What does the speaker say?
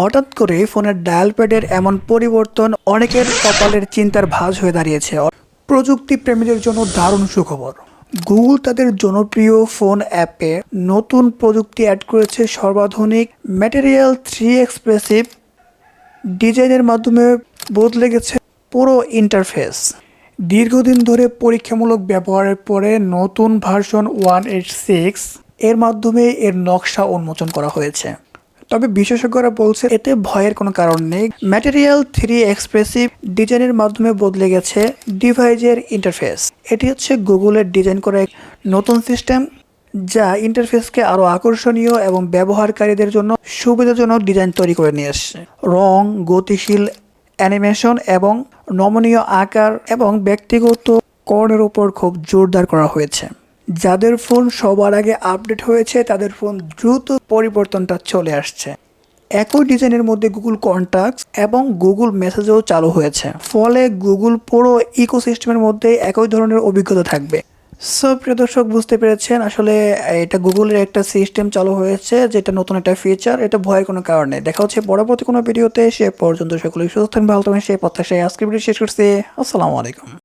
হঠাৎ করে ফোনের ডায়াল প্যাডের এমন পরিবর্তন অনেকের কপালের চিন্তার ভাঁজ হয়ে দাঁড়িয়েছে। প্রযুক্তি প্রেমীদের জন্য দারুণ সুখবর। গুগল তাদের জনপ্রিয় ফোন অ্যাপে নতুন প্রযুক্তি অ্যাড করেছে সর্বাধুনিক ম্যাটেরিয়াল থ্রি এক্সপ্রেসিভ। ডিজাইনের মাধ্যমে বদলে গেছে পুরো ইন্টারফেস। দীর্ঘদিন ধরে পরীক্ষামূলক ব্যবহারের পরে নতুন ভার্সন ওয়ান এইট সিক্স এর মাধ্যমে এর নকশা উন্মোচন করা হয়েছে। তবে বিশেষজ্ঞরা বলছে এতে ভয়ের কোনো কারণ নেই। ম্যাটেরিয়াল থ্রি এক্সপ্রেসিভ ডিজাইনের মাধ্যমে বদলে গেছে ডিভাইসের ইন্টারফেস এটি হচ্ছে গুগলের ডিজাইন করা এক নতুন সিস্টেম যা ইন্টারফেসকে আরও আকর্ষণীয় এবং ব্যবহারকারীদের জন্য সুবিধাজনক ডিজাইন তৈরি করে নিয়ে আসছে রং, গতিশীল, অ্যানিমেশন এবং নমনীয় আকার এবং ব্যক্তিগত কর্ণের উপর খুব জোরদার করা হয়েছে। যাদের ফোন সবার আগে আপডেট হয়েছে, তাদের ফোন দ্রুত পরিবর্তনটা চলে আসছে। একই ডিজাইনের মধ্যে গুগল কন্ট্যাক্টস এবং গুগল মেসেজও চালু হয়েছে। ফলে গুগল পুরো ইকোসিস্টেমের মধ্যে একই ধরনের অভিজ্ঞতা থাকবে। সব প্রিয় দর্শক, বুঝতে পেরেছেন? আসলে এটা গুগলের একটা সিস্টেম চালু হয়েছে, যেটা নতুন একটা ফিচার এটা ভয়ের কোনো কারণে। দেখা হচ্ছে পরবর্তী কোনো ভিডিওতে, সে পর্যন্ত সকলেই সুস্থ ভালো থাকবেন, সেই প্রত্যাশায় আজকের ভিডিও শেষ করছি। আসসালামু আলাইকুম।